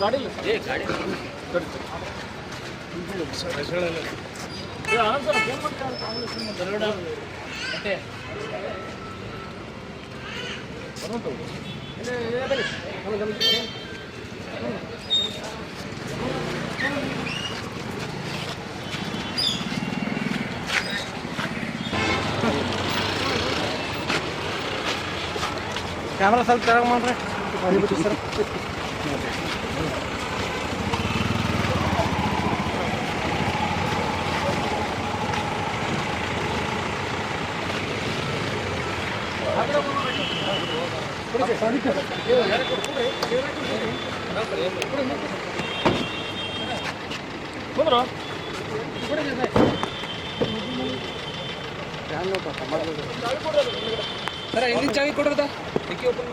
ಗಾಡಿ ಏ ಗಾಡಿ ಮತ್ತೆ ಕ್ಯಾಮ್ರಾ ಸ್ವಲ್ಪ ತೆರಗ್ ಮಾಡ್ರಿ ಸರ್ ಸರ ಹಿಂದಿನ ಚಾವಿ ಕೊಡ್ರದ ಡಿಕ್ಕಿ ಓಪನ್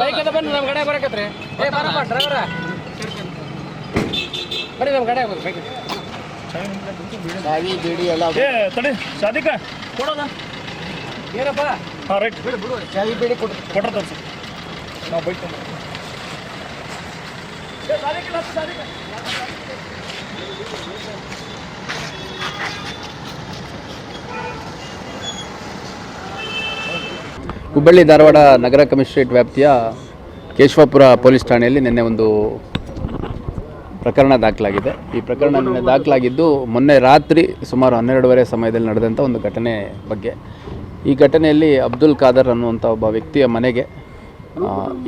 ಬೈಕ್ ಅದ ಬಂದು ನಮ್ಮ ಗಡೆ ಬರಕತ್ರಿ. ಏ ಬರಪ್ಪ ಡ್ರೈವರ ಬರೀ ನಮ್ಮ ಗಡೆ ಬಂದು ಬೈಕ್ ಏ ತಡಿ ಸಾಧಿಕ ಕೊಡೋದ? ಏನಪ್ಪ? ಹಾಂ ರೈಟ್ ಚಾವಿ ಬೇಡಿ ಕೊಡು ಕೊಟ್ರ ತೋರಿಸಿ. ನಾವು ಬೈಕ್ ಹುಬ್ಬಳ್ಳಿ ಧಾರವಾಡ ನಗರ ಕಮಿಷನರೇಟ್ ವ್ಯಾಪ್ತಿಯ ಕೇಶವಾಪುರ ಪೊಲೀಸ್ ಠಾಣೆಯಲ್ಲಿ ನಿನ್ನೆ ಒಂದು ಪ್ರಕರಣ ದಾಖಲಾಗಿದೆ. ಈ ಪ್ರಕರಣ ನಿನ್ನೆ ದಾಖಲಾಗಿದ್ದು ಮೊನ್ನೆ ರಾತ್ರಿ ಸುಮಾರು ಹನ್ನೆರಡುವರೆ ಸಮಯದಲ್ಲಿ ನಡೆದಂಥ ಒಂದು ಘಟನೆ ಬಗ್ಗೆ. ಈ ಘಟನೆಯಲ್ಲಿ ಅಬ್ದುಲ್ ಖಾದರ್ ಅನ್ನುವಂಥ ಒಬ್ಬ ವ್ಯಕ್ತಿಯ ಮನೆಗೆ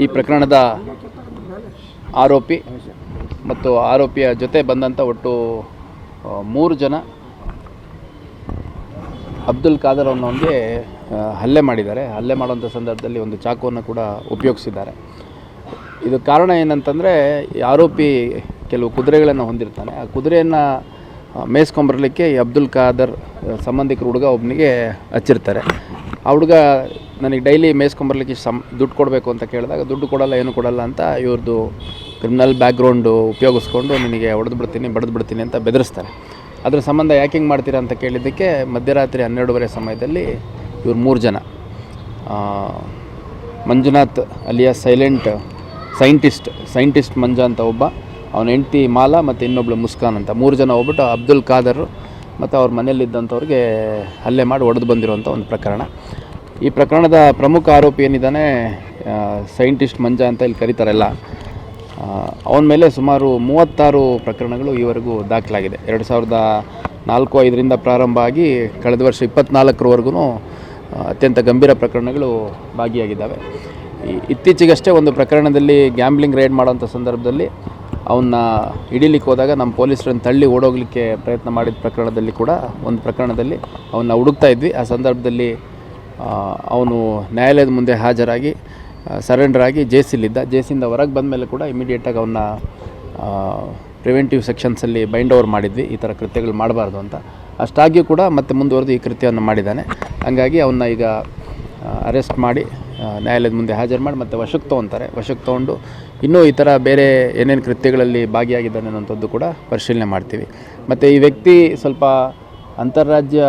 ಈ ಪ್ರಕರಣದ ಆರೋಪಿ ಮತ್ತು ಆರೋಪಿಯ ಜೊತೆ ಬಂದಂಥ ಒಟ್ಟು ಮೂರು ಜನ ಅಬ್ದುಲ್ ಖಾದರ್ ಅನ್ನೋನಿಗೆ ಹಲ್ಲೆ ಮಾಡಿದ್ದಾರೆ. ಹಲ್ಲೆ ಮಾಡುವಂಥ ಸಂದರ್ಭದಲ್ಲಿ ಒಂದು ಚಾಕುವನ್ನು ಕೂಡ ಉಪಯೋಗಿಸಿದ್ದಾರೆ. ಇದು ಕಾರಣ ಏನಂತಂದರೆ ಆರೋಪಿ ಕೆಲವು ಕುದುರೆಗಳನ್ನು ಹೊಂದಿರ್ತಾನೆ. ಆ ಕುದುರೆಯನ್ನು ಮೇಯಿಸ್ಕೊಂಬರ್ಲಿಕ್ಕೆ ಈ ಅಬ್ದುಲ್ ಖಾದರ್ ಸಂಬಂಧಿಕರು ಹುಡುಗ ಒಬ್ಬನಿಗೆ ಹಚ್ಚಿರ್ತಾರೆ. ಆ ಹುಡುಗ ನನಗೆ ಡೈಲಿ ಮೇಸ್ಕೊಂಬರ್ಲಿಕ್ಕೆ ಸಮ್, ದುಡ್ಡು ಕೊಡಬೇಕು ಅಂತ ಕೇಳಿದಾಗ, ದುಡ್ಡು ಕೊಡಲ್ಲ, ಏನು ಕೊಡಲ್ಲ ಅಂತ ಇವ್ರದ್ದು ಕ್ರಿಮಿನಲ್ ಬ್ಯಾಕ್ಗ್ರೌಂಡು ಉಪಯೋಗಿಸ್ಕೊಂಡು ನಿನಗೆ ಹೊಡೆದು ಬಿಡ್ತೀನಿ ಬಡ್ದು ಬಿಡ್ತೀನಿ ಅಂತ ಬೆದರಿಸ್ತಾರೆ. ಅದ್ರ ಸಂಬಂಧ ಯಾಕೆ ಹಿಂಗೆ ಮಾಡ್ತೀರಾ ಅಂತ ಕೇಳಿದ್ದಕ್ಕೆ ಮಧ್ಯರಾತ್ರಿ ಹನ್ನೆರಡುವರೆ ಸಮಯದಲ್ಲಿ ಇವ್ರು ಮೂರು ಜನ. Manjunath alias silent scientist scientist Manja ಅಂತ ಒಬ್ಬ ಅವನ ಹೆಂಡತಿ ಮಾಲಾ ಮತ್ತು ಇನ್ನೊಬ್ಳು ಮುಸ್ಕಾನ್ ಅಂತ. ಮೂರು ಜನ ಹೋಗ್ಬಿಟ್ಟು ಅಬ್ದುಲ್ ಖಾದರ್ ಮತ್ತು ಅವ್ರ ಮನೇಲಿದ್ದಂಥವ್ರಿಗೆ ಹಲ್ಲೆ ಮಾಡಿ ಒಡೆದು ಬಂದಿರುವಂಥ ಒಂದು ಪ್ರಕರಣ. ಈ ಪ್ರಕರಣದ ಪ್ರಮುಖ ಆರೋಪಿ ಏನಿದ್ದಾನೆ ಸೈಂಟಿಸ್ಟ್ ಮಂಜ ಅಂತ ಇಲ್ಲಿ ಕರೀತಾರಲ್ಲ ಅವನ ಮೇಲೆ ಸುಮಾರು ಮೂವತ್ತಾರು ಪ್ರಕರಣಗಳು ಈವರೆಗೂ ದಾಖಲಾಗಿದೆ. ಎರಡು ಸಾವಿರದ ನಾಲ್ಕು ಐದರಿಂದ ಪ್ರಾರಂಭ ಆಗಿ ಕಳೆದ ವರ್ಷ ಇಪ್ಪತ್ತ್ನಾಲ್ಕರವರೆಗೂ ಅತ್ಯಂತ ಗಂಭೀರ ಪ್ರಕರಣಗಳು ಭಾಗಿಯಾಗಿದ್ದಾವೆ. ಇತ್ತೀಚೆಗಷ್ಟೇ ಒಂದು ಪ್ರಕರಣದಲ್ಲಿ ಗ್ಯಾಂಬ್ಲಿಂಗ್ ರೈಡ್ ಮಾಡೋಂಥ ಸಂದರ್ಭದಲ್ಲಿ ಅವನ್ನ ಹಿಡೀಲಿಕ್ಕೆ ಹೋದಾಗ ನಮ್ಮ ಪೊಲೀಸರನ್ನು ತಳ್ಳಿ ಓಡೋಗ್ಲಿಕ್ಕೆ ಪ್ರಯತ್ನ ಮಾಡಿದ ಪ್ರಕರಣದಲ್ಲಿ ಕೂಡ, ಒಂದು ಪ್ರಕರಣದಲ್ಲಿ ಅವನ್ನ ಹುಡುಕ್ತಾ ಇದ್ವಿ. ಆ ಸಂದರ್ಭದಲ್ಲಿ ಅವನು ನ್ಯಾಯಾಲಯದ ಮುಂದೆ ಹಾಜರಾಗಿ ಸರೆಂಡರ್ ಆಗಿ ಜೇಸಿಲಿದ್ದ ಜೇಸಿಂದ ಹೊರಗೆ ಬಂದ ಮೇಲೆ ಕೂಡ ಇಮಿಡಿಯೇಟಾಗಿ ಅವನ್ನ ಪ್ರಿವೆಂಟಿವ್ ಸೆಕ್ಷನ್ಸಲ್ಲಿ ಬೈಂಡ್ ಓವರ್ ಮಾಡಿದ್ವಿ. ಈ ಥರ ಕೃತ್ಯಗಳು ಮಾಡಬಾರ್ದು ಅಂತ. ಅಷ್ಟಾಗಿಯೂ ಕೂಡ ಮತ್ತೆ ಮುಂದುವರೆದು ಈ ಕೃತ್ಯವನ್ನು ಮಾಡಿದ್ದಾನೆ. ಹಂಗಾಗಿ ಅವನ್ನ ಈಗ ಅರೆಸ್ಟ್ ಮಾಡಿ ನ್ಯಾಯಾಲಯದ ಮುಂದೆ ಹಾಜರು ಮಾಡಿ ಮತ್ತು ವಶಕ್ಕೆ ತೊಗೊತಾರೆ. ವಶಕ್ಕೆ ತೊಗೊಂಡು ಇನ್ನೂ ಈ ಥರ ಬೇರೆ ಏನೇನು ಕೃತ್ಯಗಳಲ್ಲಿ ಭಾಗಿಯಾಗಿದ್ದಾನೆ ಅನ್ನೋಂಥದ್ದು ಕೂಡ ಪರಿಶೀಲನೆ ಮಾಡ್ತೀವಿ. ಮತ್ತು ಈ ವ್ಯಕ್ತಿ ಸ್ವಲ್ಪ ಅಂತಾರಾಜ್ಯ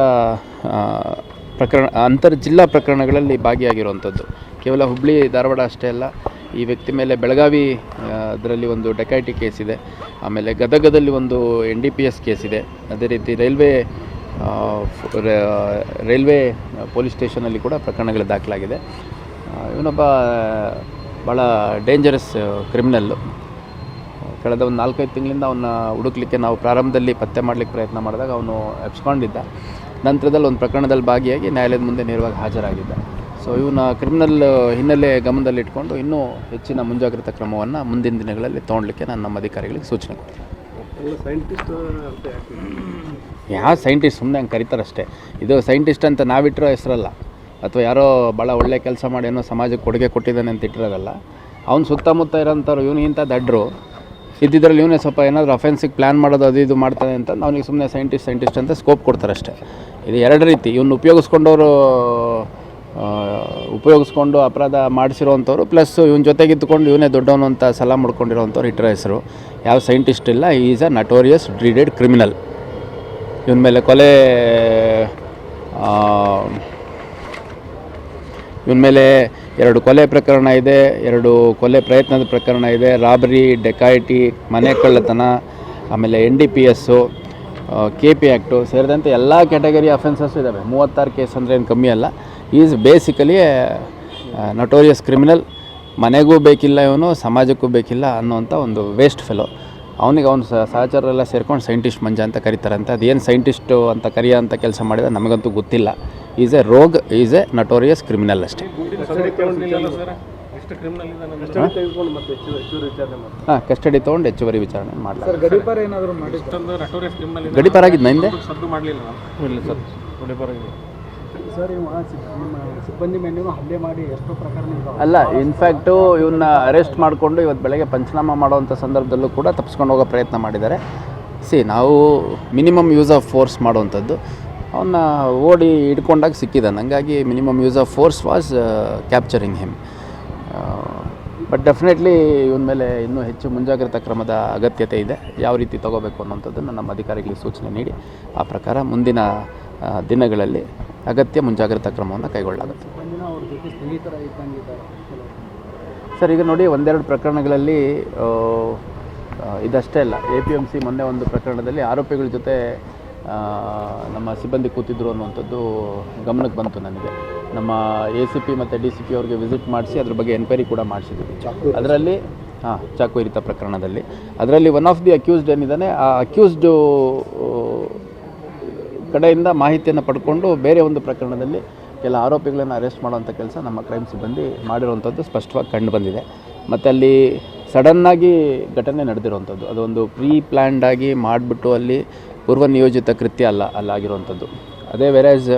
ಪ್ರಕರಣ, ಅಂತರ್ ಜಿಲ್ಲಾ ಪ್ರಕರಣಗಳಲ್ಲಿ ಭಾಗಿಯಾಗಿರುವಂಥದ್ದು. ಕೇವಲ ಹುಬ್ಬಳ್ಳಿ ಧಾರವಾಡ ಅಷ್ಟೇ ಅಲ್ಲ, ಈ ವ್ಯಕ್ತಿ ಮೇಲೆ ಬೆಳಗಾವಿ ಅದರಲ್ಲಿ ಒಂದು ಡೆಕಾಯಿಟಿ ಕೇಸ್ ಇದೆ. ಆಮೇಲೆ ಗದಗದಲ್ಲಿ ಒಂದು N D P S case ಇದೆ. ಅದೇ ರೀತಿ ರೈಲ್ವೆ ರೈಲ್ವೆ ಪೊಲೀಸ್ ಸ್ಟೇಷನಲ್ಲಿ ಕೂಡ ಪ್ರಕರಣಗಳು ದಾಖಲಾಗಿದೆ. ಇವನೊಬ್ಬ ಭಾಳ ಡೇಂಜರಸ್ ಕ್ರಿಮಿನಲ್ಲು ಕಳೆದ ಒಂದು ನಾಲ್ಕೈದು ತಿಂಗಳಿಂದ ಅವನ್ನ ಹುಡುಕ್ಲಿಕ್ಕೆ ನಾವು ಪ್ರಾರಂಭದಲ್ಲಿ ಪತ್ತೆ ಮಾಡಲಿಕ್ಕೆ ಪ್ರಯತ್ನ ಮಾಡಿದಾಗ ಅವನು ಎಪ್ಸ್ಕೊಂಡಿದ್ದ ನಂತರದಲ್ಲಿ ಒಂದು ಪ್ರಕರಣದಲ್ಲಿ ಭಾಗಿಯಾಗಿ ನ್ಯಾಯಾಲಯದ ಮುಂದೆ ನೇರವಾಗಿ ಹಾಜರಾಗಿದ್ದ. ಸೊ ಇವನ ಕ್ರಿಮಿನಲ್ ಹಿನ್ನೆಲೆ ಗಮನದಲ್ಲಿಟ್ಕೊಂಡು ಇನ್ನೂ ಹೆಚ್ಚಿನ ಮುಂಜಾಗ್ರತಾ ಕ್ರಮವನ್ನು ಮುಂದಿನ ದಿನಗಳಲ್ಲಿ ತೊಗೊಳ್ಲಿಕ್ಕೆ ನಾನು ನಮ್ಮ ಅಧಿಕಾರಿಗಳಿಗೆ ಸೂಚನೆ ಕೊಡ್ತೀನಿ. ಯಾವ ಸೈಂಟಿಸ್ಟ್ ಸುಮ್ಮನೆ ಹಂಗೆ ಕರೀತಾರಷ್ಟೇ. ಇದು ಸೈಂಟಿಸ್ಟ್ ಅಂತ ನಾವಿಟ್ಟಿರೋ ಹೆಸರಲ್ಲ. ಅಥವಾ ಯಾರೋ ಭಾಳ ಒಳ್ಳೆ ಕೆಲಸ ಮಾಡಿ ಏನೋ ಸಮಾಜಕ್ಕೆ ಕೊಡುಗೆ ಕೊಟ್ಟಿದ್ದಾನೆ ಅಂತ ಇಟ್ಟಿರೋದಲ್ಲ, ಅವ್ನು ಸುತ್ತಮುತ್ತ ಇರೋಂಥವ್ರು, ಇವನು ಇಂಥ ದಡ್ರು, ಇದ್ದಿದ್ರಲ್ಲಿ ಇವನೇ ಸ್ವಲ್ಪ ಏನಾದರೂ ಅಫೆನ್ಸಿಗೆ ಪ್ಲ್ಯಾನ್ ಮಾಡೋದು ಅದು ಇದು ಮಾಡ್ತಾನೆ ಅಂತ ಅವನಿಗೆ ಸುಮ್ಮನೆ ಸೈಂಟಿಸ್ಟ್ ಸೈಂಟಿಸ್ಟ್ ಅಂತ ಸ್ಕೋಪ್ ಕೊಡ್ತಾರೆ ಅಷ್ಟೇ. ಇದು ಎರಡು ರೀತಿ, ಇವನು ಉಪಯೋಗಿಸ್ಕೊಂಡವರು ಉಪಯೋಗಿಸ್ಕೊಂಡು ಅಪರಾಧ ಮಾಡಿಸಿರೋವಂಥವ್ರು ಪ್ಲಸ್ ಇವನ ಜೊತೆಗಿದ್ದುಕೊಂಡು ಇವನೇ ದೊಡ್ಡವನು ಅಂತ ಸಲ ಮಾಡ್ಕೊಂಡಿರೋವಂಥವ್ರು ಇಟ್ಟರ ಹೆಸರು. ಯಾವ ಸೈಂಟಿಸ್ಟ್ ಇಲ್ಲ is a notorious dreaded criminal ಇವನ ಮೇಲೆ ಕೊಲೆ ಇವನ ಮೇಲೆ ಎರಡು ಕೊಲೆ ಪ್ರಕರಣ ಇದೆ, ಎರಡು ಕೊಲೆ ಪ್ರಯತ್ನದ ಪ್ರಕರಣ ಇದೆ, ರಾಬರಿ, ಡೆಕಾಯಿಟಿ, ಮನೆ ಕಳ್ಳತನ, ಆಮೇಲೆ N D P S K P act ಸೇರಿದಂತೆ ಎಲ್ಲ ಕ್ಯಾಟಗರಿ ಅಫೆನ್ಸಸ್ ಇದ್ದಾವೆ ಮೂವತ್ತಾರು ಕೇಸ್ ಅಂದರೆ ಏನು ಕಮ್ಮಿ ಅಲ್ಲ. ಈಸ್ ಬೇಸಿಕಲಿ ನಟೋರಿಯಸ್ ಕ್ರಿಮಿನಲ್ ಮನೆಗೂ ಬೇಕಿಲ್ಲ ಇವನು, ಸಮಾಜಕ್ಕೂ ಬೇಕಿಲ್ಲ ಅನ್ನೋಂಥ ಒಂದು ವೇಸ್ಟ್ ಫೆಲೋ ಅವನಿಗೆ ಅವನು ಸಹಚರರೆಲ್ಲ ಸೇರ್ಕೊಂಡು ಸೈಂಟಿಸ್ಟ್ ಮಂಜ ಅಂತ ಕರೀತಾರಂತೆ. ಅದೇನು ಸೈಂಟಿಸ್ಟು ಅಂತ ಕರೆಯೋ ಅಂತ ಕೆಲಸ ಮಾಡಿದ ನಮಗಂತೂ ಗೊತ್ತಿಲ್ಲ. Is a rogue is a notorious criminal ಅಷ್ಟೇ. ಹಾಂ ಕಸ್ಟಡಿ ತೊಗೊಂಡು ಹೆಚ್ಚುವರಿ ವಿಚಾರಣೆ ಸರ್ ಗಡಿಪಾರ ಏನಾದರೂ ಮಾಡಿ ಹಿಂದೆ ನಟೋರಿಯಸ್ ಕ್ರಿಮಿನಲ್ ಗಡಿಪಾರಾಗಿದ್ದು ಹಿಂದೆ ಅಲ್ಲ ಇನ್ಫ್ಯಾಕ್ಟು ಇವನ್ನ ಅರೆಸ್ಟ್ ಮಾಡಿಕೊಂಡು ಇವತ್ತು ಬೆಳಗ್ಗೆ ಪಂಚನಾಮ ಮಾಡುವಂಥ ಸಂದರ್ಭದಲ್ಲೂ ಕೂಡ ತಪ್ಪಿಸ್ಕೊಂಡು ಹೋಗೋ ಪ್ರಯತ್ನ ಮಾಡಿದ್ದಾರೆ. ಸಿ, ನಾವು ಮಿನಿಮಮ್ ಯೂಸ್ ಆಫ್ ಫೋರ್ಸ್ ಮಾಡುವಂಥದ್ದು. ಅವನ್ನ ಓಡಿ ಹಿಡ್ಕೊಂಡಾಗ ಸಿಕ್ಕಿದ್ದಾನೆ ಹಂಗಾಗಿ minimum use of force was capturing him but definitely ಇವನ ಮೇಲೆ ಇನ್ನೂ ಹೆಚ್ಚು ಮುಂಜಾಗ್ರತಾ ಕ್ರಮದ ಅಗತ್ಯತೆ ಇದೆ. ಯಾವ ರೀತಿ ತಗೋಬೇಕು ಅನ್ನೋಂಥದ್ದನ್ನು ನಮ್ಮ ಅಧಿಕಾರಿಗಳಿಗೆ ಸೂಚನೆ ನೀಡಿ. ಆ ಪ್ರಕಾರ ಮುಂದಿನ ದಿನಗಳಲ್ಲಿ ಅಗತ್ಯ ಮುಂಜಾಗ್ರತಾ ಕ್ರಮವನ್ನು ಕೈಗೊಳ್ಳಲಾಗುತ್ತೆ. ಸರ್ ಈಗ ನೋಡಿ ಒಂದೆರಡು ಪ್ರಕರಣಗಳಲ್ಲಿ ಇದಷ್ಟೇ ಅಲ್ಲ ಎ ಪಿ ಎಂ ಸಿ ಮೊನ್ನೆ ಒಂದು ಪ್ರಕರಣದಲ್ಲಿ ಆರೋಪಿಗಳ ಜೊತೆ ನಮ್ಮ ಸಿಬ್ಬಂದಿ ಕೂತಿದ್ರು ಅನ್ನುವಂಥದ್ದು ಗಮನಕ್ಕೆ ಬಂತು ನನಗೆ. ನಮ್ಮ ಎ ಸಿ ಪಿ ಮತ್ತು ಡಿ ಸಿ ಪಿ ಅವ್ರಿಗೆ ವಿಸಿಟ್ ಮಾಡಿಸಿ ಅದ್ರ ಬಗ್ಗೆ ಎನ್ಕ್ವೈರಿ ಕೂಡ ಮಾಡಿಸಿದ್ವಿ ಅದರಲ್ಲಿ ಹಾಂ ಚಾಕು ಇರಿತ ಪ್ರಕರಣದಲ್ಲಿ. ಅದರಲ್ಲಿ ಒನ್ ಆಫ್ ದಿ ಅಕ್ಯೂಸ್ಡ್ ಏನಿದ್ದಾನೆ ಆ ಅಕ್ಯೂಸ್ಡು ಕಡೆಯಿಂದ ಮಾಹಿತಿಯನ್ನು ಪಡ್ಕೊಂಡು ಬೇರೆ ಒಂದು ಪ್ರಕರಣದಲ್ಲಿ ಕೆಲ ಆರೋಪಿಗಳನ್ನು ಅರೆಸ್ಟ್ ಮಾಡುವಂಥ ಕೆಲಸ ನಮ್ಮ ಕ್ರೈಮ್ ಸಿಬ್ಬಂದಿ ಮಾಡಿರುವಂಥದ್ದು ಸ್ಪಷ್ಟವಾಗಿ ಕಂಡು ಬಂದಿದೆ. ಮತ್ತು ಅಲ್ಲಿ ಸಡನ್ನಾಗಿ ಘಟನೆ ನಡೆದಿರುವಂಥದ್ದು ಅದೊಂದು ಪ್ರೀ ಪ್ಲ್ಯಾಂಡ್ ಆಗಿ ಮಾಡಿಬಿಟ್ಟು ಅಲ್ಲಿ ಪೂರ್ವ ನಿಯೋಜಿತ ಕೃತ್ಯ ಅಲ್ಲ ಅಲ್ಲಾಗಿರುವಂಥದ್ದು ಅದೇ ವೆರೈಸ್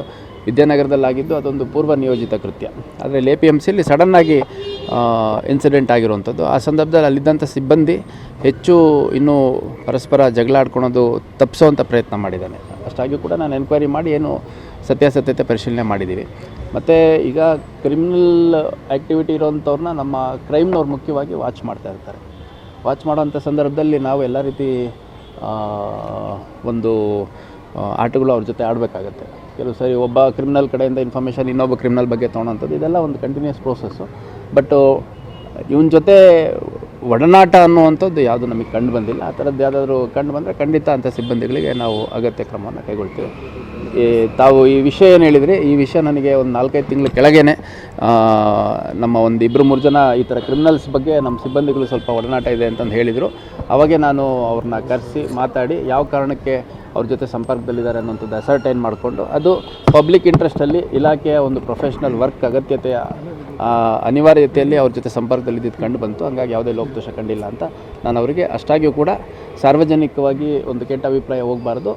ವಿದ್ಯಾನಗರದಲ್ಲಾಗಿದ್ದು ಅದೊಂದು ಪೂರ್ವ ನಿಯೋಜಿತ ಕೃತ್ಯ. ಆದರೆ ಎ ಪಿ ಎಂ ಸಿಲಿ ಸಡನ್ನಾಗಿ ಇನ್ಸಿಡೆಂಟ್ ಆಗಿರುವಂಥದ್ದು ಆ ಸಂದರ್ಭದಲ್ಲಿ ಅಲ್ಲಿದ್ದಂಥ ಸಿಬ್ಬಂದಿ ಹೆಚ್ಚು ಇನ್ನೂ ಪರಸ್ಪರ ಜಗಳ ಆಡ್ಕೊಳೋದು ತಪ್ಪಿಸೋವಂಥ ಪ್ರಯತ್ನ ಮಾಡಿದ್ದಾನೆ. ಅಷ್ಟಾಗಿಯೂ ಕೂಡ ನಾನು ಎನ್ಕ್ವೈರಿ ಮಾಡಿ ಏನು ಸತ್ಯಾಸತ್ಯತೆ ಪರಿಶೀಲನೆ ಮಾಡಿದ್ದೀವಿ. ಮತ್ತು ಈಗ ಕ್ರಿಮಿನಲ್ ಆ್ಯಕ್ಟಿವಿಟಿ ಇರೋವಂಥವ್ರನ್ನ ನಮ್ಮ ಕ್ರೈಮ್ನವ್ರು ಮುಖ್ಯವಾಗಿ ವಾಚ್ ಮಾಡ್ತಾ ಇರ್ತಾರೆ. ವಾಚ್ ಮಾಡೋಂಥ ಸಂದರ್ಭದಲ್ಲಿ ನಾವು ಎಲ್ಲ ರೀತಿ ಒಂದು ಆಟಗಳು ಅವ್ರ ಜೊತೆ ಆಡಬೇಕಾಗತ್ತೆ. ಕೆಲವು ಸರಿ ಒಬ್ಬ ಕ್ರಿಮಿನಲ್ ಕಡೆಯಿಂದ ಇನ್ಫಾರ್ಮೇಷನ್ ಇನ್ನೊಬ್ಬ ಕ್ರಿಮಿನಲ್ ಬಗ್ಗೆ ತೊಗೊಳೋಂಥದ್ದು ಇದೆಲ್ಲ ಒಂದು ಕಂಟಿನ್ಯೂಸ್ ಪ್ರೋಸೆಸ್ಸು ಬಟ್ ಇವನ ಜೊತೆ ಒಡನಾಟ ಅನ್ನುವಂಥದ್ದು ಯಾವುದು ನಮಗೆ ಕಂಡು ಬಂದಿಲ್ಲ. ಆ ಥರದ್ದು ಯಾವುದಾದ್ರೂ ಕಂಡು ಬಂದರೆ ಖಂಡಿತ ಅಂಥ ಸಿಬ್ಬಂದಿಗಳಿಗೆ ನಾವು ಅಗತ್ಯ ಕ್ರಮವನ್ನು ಕೈಗೊಳ್ತೇವೆ. ಈ ತಾವು ಈ ವಿಷಯ ಏನು ಹೇಳಿದರೆ? ಈ ವಿಷಯ ನನಗೆ ಒಂದು ನಾಲ್ಕೈದು ತಿಂಗಳ ಕೆಳಗೇ ನಮ್ಮ ಒಂದು ಇಬ್ಬರು ಮೂರು ಜನ ಈ ಥರ ಕ್ರಿಮಿನಲ್ಸ್ ಬಗ್ಗೆ ನಮ್ಮ ಸಿಬ್ಬಂದಿಗಳು ಸ್ವಲ್ಪ ಒಡನಾಟ ಇದೆ ಅಂತಂದು ಹೇಳಿದರು. ಅವಾಗೆ ನಾನು ಅವ್ರನ್ನ ಕರೆಸಿ ಮಾತಾಡಿ ಯಾವ ಕಾರಣಕ್ಕೆ ಅವ್ರ ಜೊತೆ ಸಂಪರ್ಕದಲ್ಲಿದ್ದಾರೆ ಅನ್ನೋಂಥದ್ದು ಅಸರ್ಟೈನ್ ಮಾಡಿಕೊಂಡು ಅದು ಪಬ್ಲಿಕ್ ಇಂಟ್ರೆಸ್ಟಲ್ಲಿ ಇಲಾಖೆಯ ಒಂದು ಪ್ರೊಫೆಷ್ನಲ್ ವರ್ಕ್ ಅಗತ್ಯತೆಯ ಅನಿವಾರ್ಯತೆಯಲ್ಲಿ ಅವ್ರ ಜೊತೆ ಸಂಪರ್ಕದಲ್ಲಿ ಇದ್ದಿದ್ದು ಕಂಡು ಬಂತು. ಹಂಗಾಗಿ ಯಾವುದೇ ಲೋಪದೋಷ ಕಂಡಿಲ್ಲ ಅಂತ ನಾನು ಅವರಿಗೆ ಅಷ್ಟಾಗಿಯೂ ಕೂಡ ಸಾರ್ವಜನಿಕವಾಗಿ ಒಂದು ಕೆಟ್ಟ ಅಭಿಪ್ರಾಯ ಹೋಗಬಾರ್ದು.